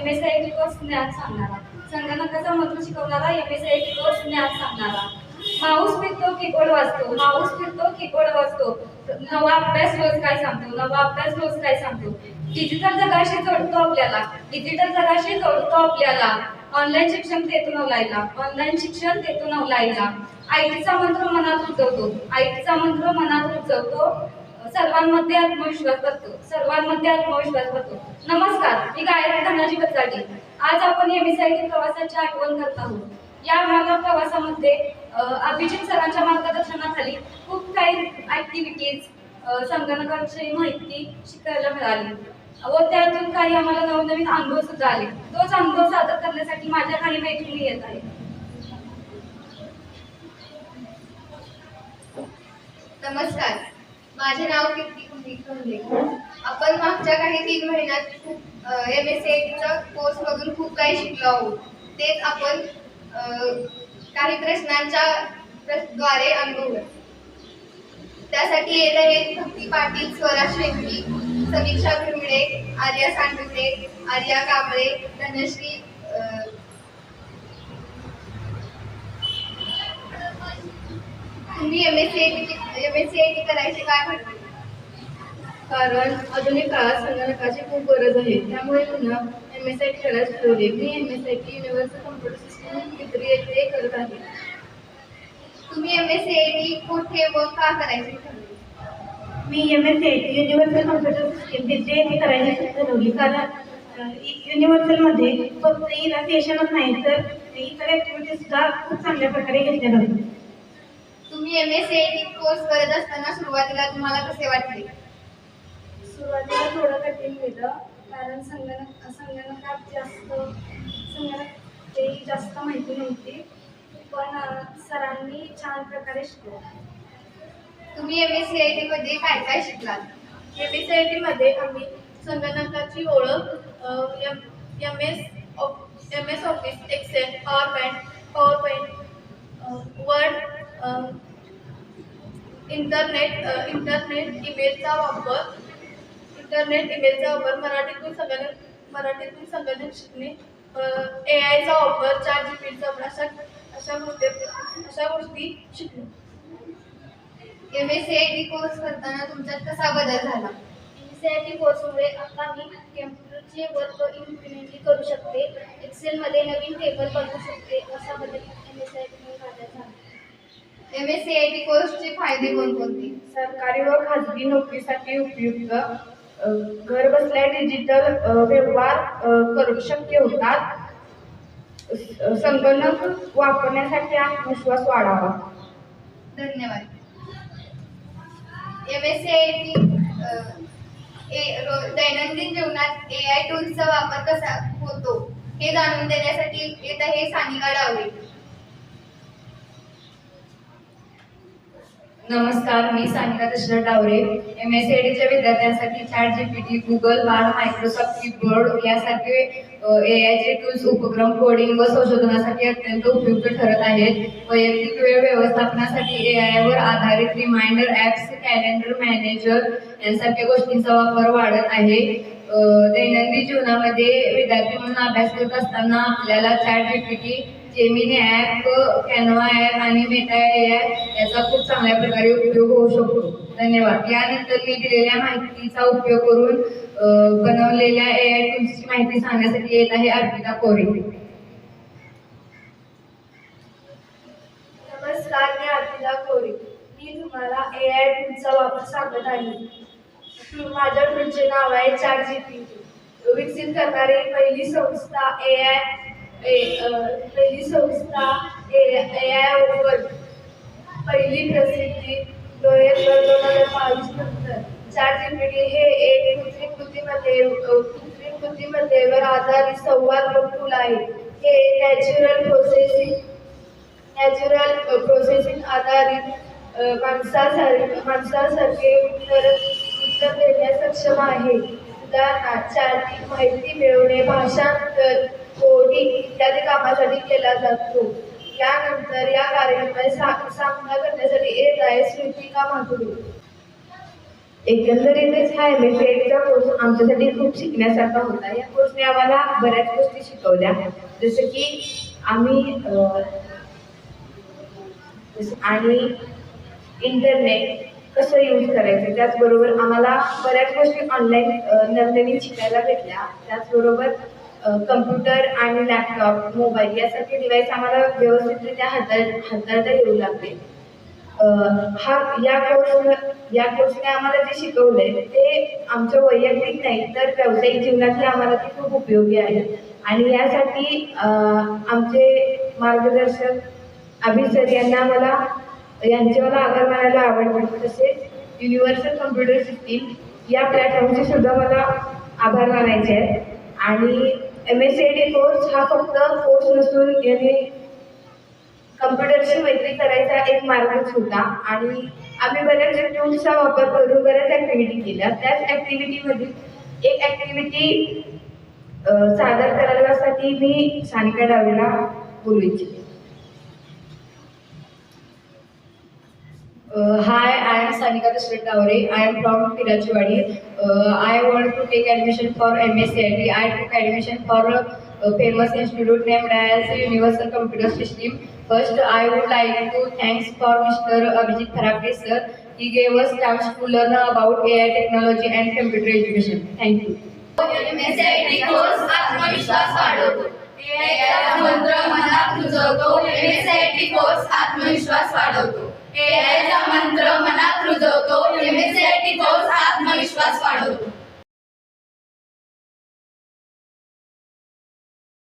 M S I T course ज्ञान सांगणारा संगणकाचा मंत्र शिकवणारा M S I T course ज्ञान सांगणारा माऊस फिरतो कीबोर्ड वाजतो. माऊस फिरतो कीबोर्ड वाजतो. नवा अभ्यास रोज काय सांगतो? नवा अभ्यास रोज काय सांगतो? डिजिटल जगाशी जोडतो आपल्याला. डिजिटल जगाशी जोडतो आपल्याला. ऑनलाईन शिक्षण देतो नवलायला ऑनलाईन शिक्षण देतो नवलायला आय टीचा मंत्र मनात रुजवतो. आय टीचा मंत्र मनात रुजवतो. सर्वांमध्ये आत्मविश्वास करतो सर्वांमध्ये आत्मविश्वास करतो नमस्कार मी गायत्री धनाजी बचाटी आज आपण एम एस प्रवासाची आठवण करत आहोत. या आम्हाला प्रवासामध्ये अभिजित सरांच्या मार्गदर्शनाखाली खूप काही ऍक्टिव्हिटीज संगणकाविषयी माहिती शिकायला मिळाली. व त्यातून काही आम्हाला नवनवीन अनुभव सुद्धा आले. तोच अनुभव सादर करण्यासाठी माझ्या काही मैत्रिणी येत आहेत. नमस्कार. माझे नाव कीर्ती कुंडी कुंडे आपण मागच्या काही तीन महिन्यात खूप एम एस सी टीच्या कोर्स मधून खूप काही शिकलो आहोत. तेच आपण काही प्रश्नांच्या द्वारे अनुभवलं त्यासाठी येत आहेत भक्ती पाटील स्वराज शेट्टी समीक्षा भिमडे आर्या सांडुरे आर्या कांबळे धनश्री तुम्ही M S C C I T करायचे काय म्हणणार? कारण आधुनिक काळात संगणकाची खूप गरज आहे. त्यामुळे पुन्हा एम एस आय टी करायला ठरवले मी M S I T universal computer system degree येथे करत आहे. तुम्ही एम एस आय टी कुठे व का करायचे? मी M S I T universal computer system degree येथे करायची ठरवली कारण युनिव्हर्सलमध्ये फक्त इलास्ट्रेशनच नाही तर इतर ॲक्टिव्हिटीजसुद्धा खूप चांगल्या प्रकारे घेतल्या जातात. तुम्ही M S C T course करत असताना सुरुवातीला तुम्हाला कसे वाटले? सुरुवातीला थोडं कठीण गेलं कारण संगणक संगणकात जास्त संगणक ते जास्त माहिती नव्हती पण सरांनी छान प्रकारे शिकवलं. तुम्ही M S C I T मध्ये काय काय शिकलात? एम एस आय टीमध्ये आम्ही संगणकाची ओळख M S M S office Excel PowerPoint internet internet ईमेलचा वापर इंटरनेट ईमेलचा वापर मराठीतून संगणक मराठीतून संगणक शिकणे ए आयचा वापर चार जी पीचा वापर अशा अशा गोष्टी अशा गोष्टी शिकणे. M S C I T course करताना तुमच्यात कसा बदल झाला? एनसीआयटी कोर्समुळे आता मी कॅम्प्युटरचे वर्क इम्प्लिमेंटली करू शकते. एक्सेलमध्ये नवीन टेबल बनवू शकते. असा बदल एम एस आय टी माझ्यात झाला M S C I T कोर्सचे फायदे कोणकोणते? सरकारी व खाजगी नोकरीसाठी उपयुक्त अ, घर बसल्या डिजिटल अ, व्यवहार अ, करू शक्य होतात. स- संगणक वापरण्यासाठी आत्मविश्वास वाढावा. धन्यवाद. M S C I T दैनंदिन जीवनात ए आय टूल्सचा वापर कसा होतो हे जाणून देण्यासाठी येत आहे सानिका डावरे नमस्कार मी Sanika Dasharath Daware. M S C च्या विद्यार्थ्यांसाठी chat GPT Google bar Microsoft keyboard यासारखे ए आयचे टूल्स उपक्रम कोडिंग व संशोधनासाठी अत्यंत उपयुक्त ठरत आहेत. वैयक्तिक वेळ व्यवस्थापनासाठी ए आय वर आधारित रिमाइंडर ॲप्स कॅलेंडर मॅनेजर यांसारख्या गोष्टींचा वापर वाढत आहे. दैनंदिन जीवनामध्ये विद्यार्थी म्हणून अभ्यास करत असताना आपल्याला chat GPT Gemini app Canva app आणि मेटा ॲप याचा खूप चांगल्या प्रकारे उपयोग होऊ शकतो. धन्यवाद. यानंतर मी दिलेल्या माहितीचा उपयोग करून बनवलेल्या ए आय टूल्सची माहिती सांगण्यासाठी येत आहे अर्पिता कोरे. नमस्कार मी अर्पिता कोरे. मी तुम्हाला ए आय टूलचा वापर सांगत आहे. माझ्या टूलचे नाव आहे चार जी पी विकसित करणारी पहिली संस्था ए आय पहिली संस्था ए आय ओपन पहिली प्रसिद्धी दोन हजार दोन हजार बावीस नंतर. चार जी हे एक कृत्रिम बुद्धिमत्ते कृत्रिम बुद्धिमत्तेवर आधारित संवाद टूल आहे. हे नॅचरल प्रोसेसिंग नॅचरल प्रोसेसिंग आधारित अ, माणसासारखे माणसासारखे उत्तर उत्तर देण्यास सक्षम आहे. उदाहरणार्थ चार्टिंग माहिती मिळवणे भाषांतर कोडिंग इत्यादी कामासाठी केला जातो. यानंतर या कार्यक्रमात सा- सामना करण्यासाठी येत आहे स्मृतिका माधुरी. एकंदरीतच हा एम एस एडचा कोर्स आमच्यासाठी खूप शिकण्यासारखा होता. या कोर्सने आम्हाला बऱ्याच गोष्टी शिकवल्या. जसं की आम्ही आणि इंटरनेट कसं यूज करायचं त्याचबरोबर आम्हाला बऱ्याच गोष्टी ऑनलाईन नवनवीन शिकायला भेटल्या. त्याचबरोबर कम्प्युटर आणि लॅपटॉप मोबाईल यासारखे डिव्हाइस आम्हाला व्यवस्थितरित्या हाताळ हाताळता येऊ लागले. हा या कोर्स या कोर्सने आम्हाला जे शिकवलंय ते आमच्या वैयक्तिक नाही तर व्यावसायिक जीवनातले आम्हाला ते खूप उपयोगी आहे. आणि यासाठी आमचे मार्गदर्शक अभि सर यांना मला यांचे मला आभार मानायला आवडतात तसेच युनिव्हर्सल कम्प्युटर सिस्टीम या प्लॅटफॉर्मचे सुद्धा मला आभार मानायचे आहेत. आणि M S C I T course हा फक्त कोर्स नसून याने कम्प्युटरशी मैत्री करायचा एक मार्गच होता. आणि आम्ही बऱ्याच टूल्सचा वापर करून बऱ्याच ॲक्टिव्हिटी केल्या. त्याच ॲक्टिव्हिटीमधील एक ॲक्टिव्हिटी सादर करण्यासाठी मी सानिका डावेला बोलू इच्छिते. Sanika Dasharath Gaware I am from Tirachiwadi I want to take admission for M S C I T I took admission for famous institute name Dias universal computer system first I would like to thanks for mister Abhijit Tharake sir he gave us chance to learn about A I technology and computer education thank you M S C I T course आत्मविश्वास वाढवतो मंत्र मनात रुजवतो एमएसआयटी course आत्मविश्वास वाढवतो एआयचा मंत्र मनात रुजवतो एमएसआयटी course आत्मविश्वास वाढवतो